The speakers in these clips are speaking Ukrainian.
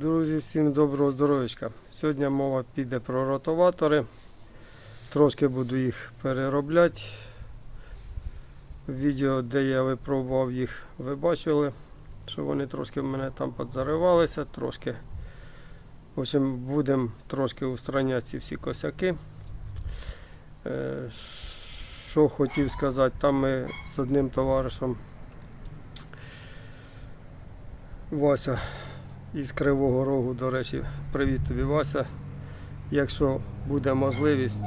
Друзі, всім доброго здоров'ячка. Сьогодні мова піде про ротоватори. Трошки буду їх переробляти. Відео, де я випробував їх, ви бачили, що вони трошки в мене там підзаривалися, трошки. В общем, будемо трошки устраняти ці всі косяки. Е, Що хотів сказати, там ми з одним товаришем Вася із Кривого Рогу, до речі, привіт тобі, Вася. Якщо буде можливість,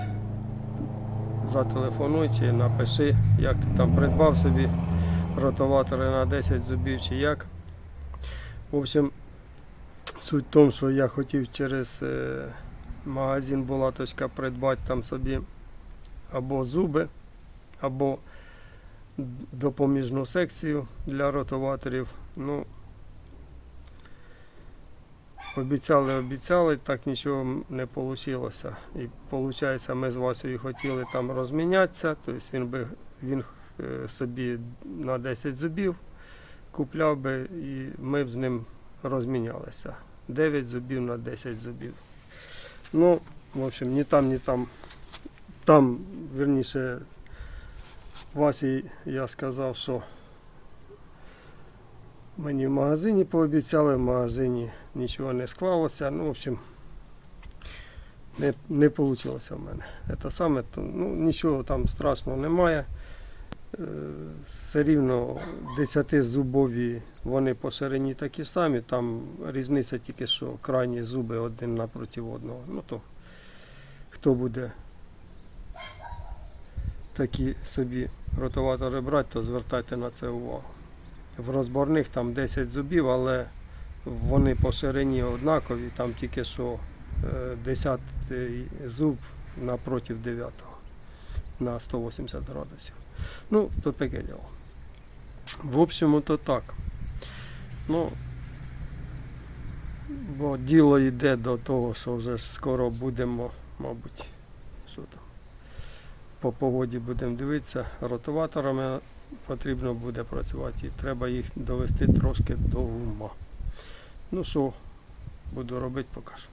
зателефонуй чи напиши, як ти там придбав собі ротоватори на 10 зубів чи як. В общем, суть в тому, що я хотів через е, магазин Булаточка придбати там собі або зуби, або допоміжну секцію для ротоваторів. Ну, Обіцяли, обіцяли, так нічого не вийшло. І виходить, ми з Васею хотіли там розмінятися, тобто він би він е, собі на 10 зубів купляв би і ми б з ним розмінялися. 9 зубів на 10 зубів. Ну, в общем, ні там, ні там. Там, верніше, Васі я сказав, що Мені в магазині пообіцяли, в магазині нічого не склалося. Ну, в общем, не, не вийшло в мене. Це саме, ну, нічого там страшного немає. Е, Все рівно 10 зубові, вони по ширині такі самі, там різниця тільки, що крайні зуби один напроти одного. Ну то хто буде такі собі ротоватори брати, то звертайте на це увагу. В розборних там 10 зубів, але вони по ширині однакові, там тільки що 10 зуб напроти 9 на 180 градусів. Ну, то таке діло. В общем, то так. Ну, бо діло йде до того, що вже скоро будемо, мабуть, що там, по погоді будемо дивитися, ротоваторами потрібно буде працювати і треба їх довести трошки до ума. Ну що, буду робити, покажу.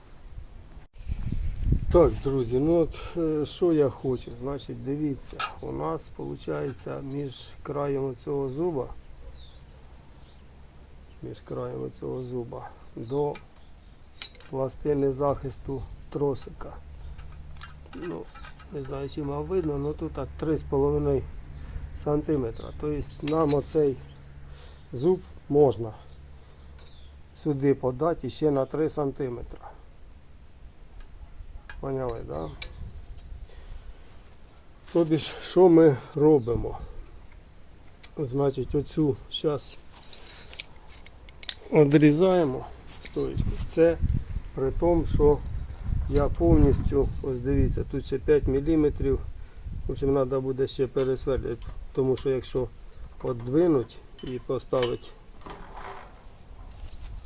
Так, друзі, ну от е, що я хочу, значить, дивіться, у нас виходить між краєм цього зуба, між краєм цього зуба до пластини захисту тросика. Ну, не знаю, чи вам видно, але тут так 3,5 сантиметра. Тобто нам оцей зуб можна сюди подати ще на 3 сантиметра. Поняли, так? Да? Тобі ж, що ми робимо? Значить, оцю зараз відрізаємо стоечку. Це при тому, що я повністю, ось дивіться, тут ще 5 мм. В общем, треба буде ще пересверлювати, тому що якщо подвинуть і поставити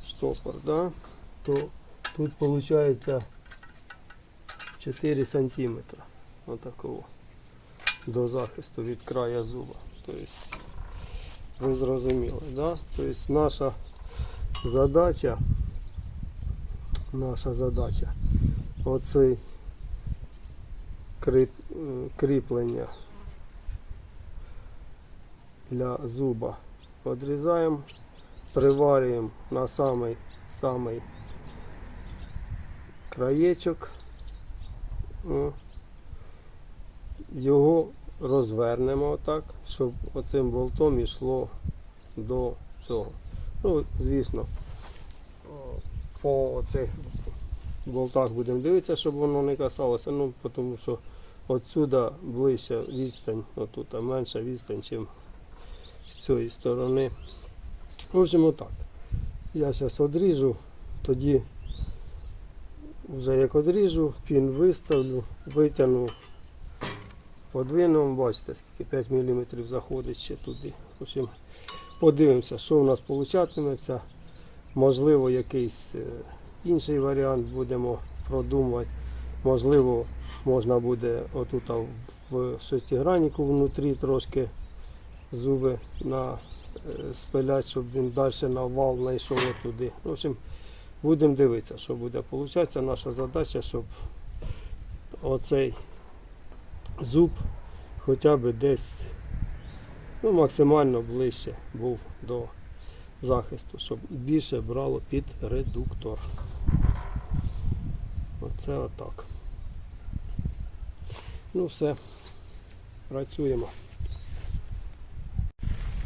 штопор, да, то тут виходить 4 сантиметра отакого до захисту від края зуба. Тобто, ви зрозуміли, да? Тобто наша задача, наша задача оцей кріплення для зуба. Відрізаємо, приварюємо на самий самий краєчок, його розвернемо отак, щоб оцим болтом йшло до цього. Ну, звісно, по цих болтах будемо дивитися, щоб воно не касалося, ну, тому що отсюда ближча відстань, отут менша відстань, ніж з цієї сторони. В общем, отак. Я зараз одріжу, тоді вже як одріжу, пін виставлю, витягну, подвину, бачите, скільки 5 мм заходить ще туди. В общем, подивимося, що у нас получатиметься. Можливо, якийсь е, інший варіант будемо продумувати. Можливо, можна буде отут в шестиграннику внутрі трошки зуби на е, спиляти, щоб він далі на вал знайшов туди. В общем, Будемо дивитися, що буде. Получається, наша задача, щоб оцей зуб хоча б десь ну, максимально ближче був до захисту, щоб більше брало під редуктор. Оце отак. Ну все, працюємо.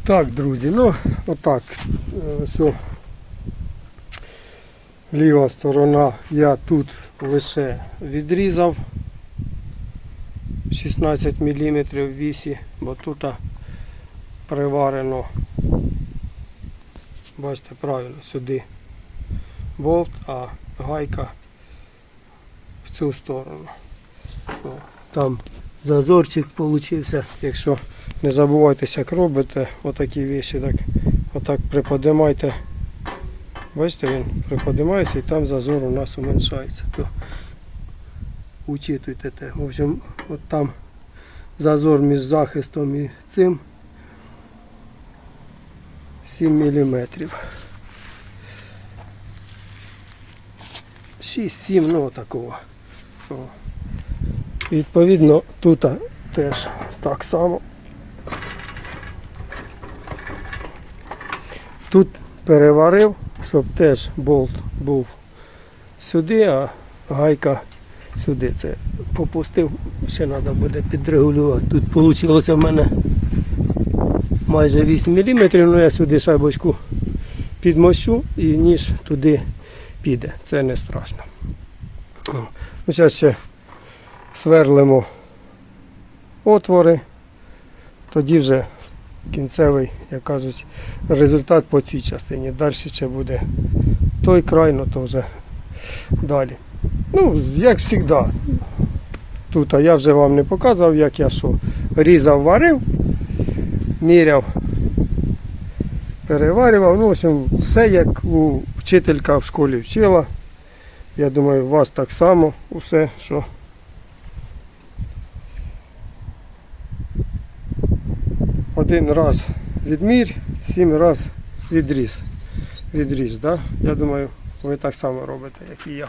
Так, друзі, ну отак. е, Все. Ліва сторона я тут лише відрізав 16 мм вісі, бо тут приварено, бачите, правильно, сюди болт, а гайка в цю сторону. Там зазорчик получився. Якщо не забувайтеся, як робите отакі віші, так отак приподимайте. Бачите, він приподимається і там зазор у нас уменьшається. То учитуйте те. В общем, от там зазор між захистом і цим 7 мм. 6-7, ну такого. Відповідно, тут теж так само. Тут переварив, щоб теж болт був сюди, а гайка сюди. Це попустив, ще треба буде підрегулювати. Тут вийшло в мене майже 8 мм, ну я сюди шайбочку підмощу і ніж туди піде. Це не страшно. Ну, зараз ще сверлимо отвори, тоді вже кінцевий, як кажуть, результат по цій частині. Далі ще буде той край, ну то вже далі. Ну, як завжди. Тут я вже вам не показував, як я що. Різав, варив, міряв, переварював. Ну, в общем, все як у вчителька в школі вчила. Я думаю, у вас так само усе, що один раз відмір, сім раз відріз. Відріж, да? Я думаю, ви так само робите, як і я.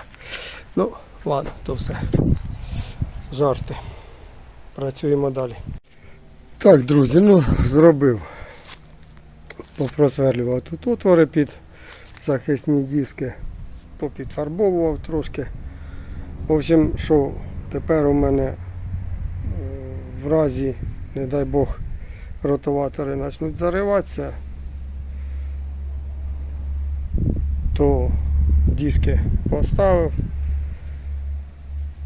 Ну, ладно, то все. Жарти. Працюємо далі. Так, друзі, ну зробив. Попросверлював тут отвори під захисні диски, попідфарбовував трошки. В общем, що тепер у мене е, в разі, не дай Бог, ротоватори почнуть зариватися, то диски поставив.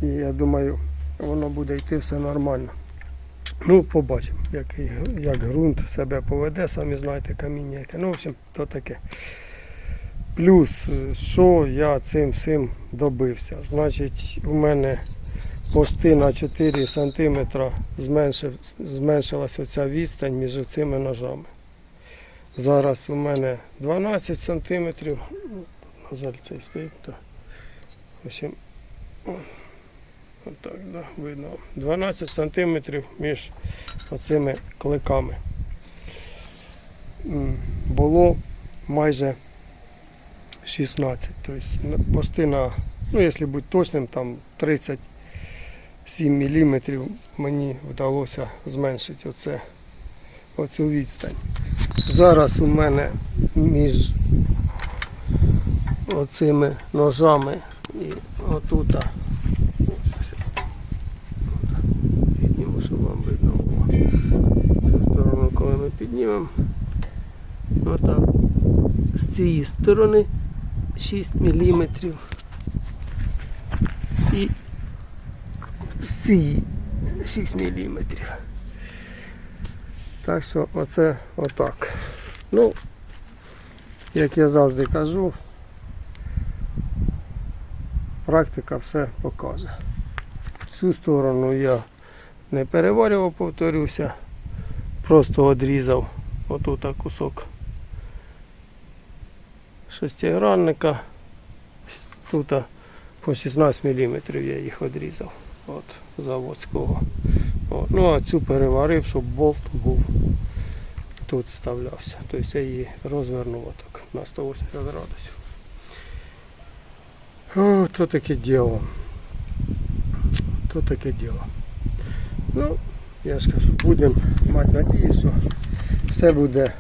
І я думаю, воно буде йти все нормально. Ну, побачимо, як, як ґрунт себе поведе, самі знаєте, каміння. Ну, в общем, то таке. Плюс, е, що я цим всім добився. Значить, у мене пости на 4 см зменшив, зменшилася оця відстань між цими ножами. Зараз у мене 12 см. На жаль, цей стоїть. То, общем, Отак, да, видно. 12 см між оцими кликами. Було майже 16. Тобто пости на, ну якщо бути точним, там 37 мм мені вдалося зменшити оце, оцю відстань. Зараз у мене між оцими ножами і отута підніму, щоб вам видно було. Цю сторону, коли ми піднімемо. Отак. З цієї сторони 6 мм. І цієї 6 мм. Так що оце отак. Ну, як я завжди кажу, практика все покаже. Цю сторону я не переварював, повторюся. Просто відрізав отут кусок шестигранника. Тут по 16 мм я їх відрізав от заводського. От. Ну а цю переварив, щоб болт був тут вставлявся. Тобто я її розвернув отак на 180 градусів. О, то таке діло. То таке діло. Ну, я ж кажу, будемо мати надію, що все буде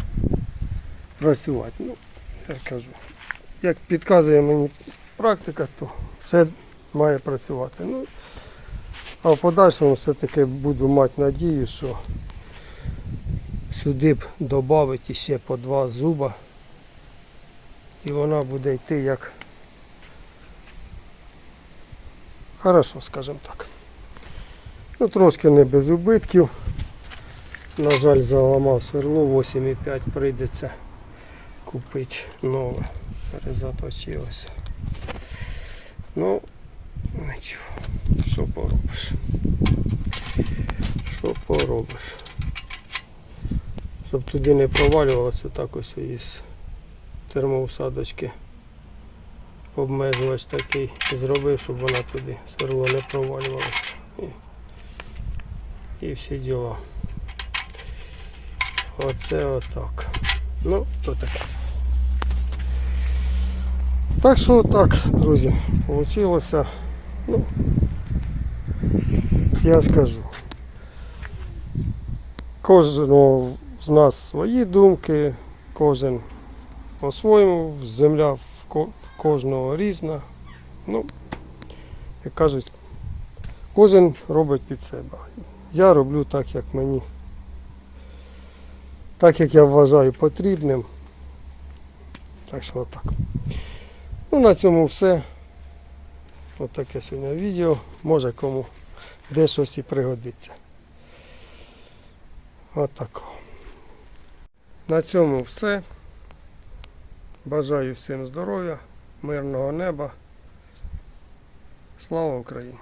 працювати. Ну, я кажу, як підказує мені практика, то все має працювати. Ну, а в подальшому все-таки буду мати надію, що сюди б додати ще по два зуба. І вона буде йти як хорошо, скажімо так. Ну, трошки не без убитків. На жаль, заламав сверло 8,5 прийдеться купити нове. Перезаточилося. Ну, нічого. Що поробиш? Що поробиш? Щоб туди не провалювалося отак ось із термоусадочки. Обмежувач такий зробив, щоб вона туди сверло не провалювалося. І, і всі діла. Оце отак. Ну, то таке. Так що так, друзі, вийшло. Ну, я скажу. Кожного з нас свої думки, кожен по-своєму, земля в кожного різна. Ну, як кажуть, кожен робить під себе. Я роблю так, як мені. Так як я вважаю потрібним. Так що отак. Ну, на цьому все. Ось таке сьогодні відео. Може кому де щось і пригодиться. Отако. На цьому все. Бажаю всім здоров'я, мирного неба. Слава Україні!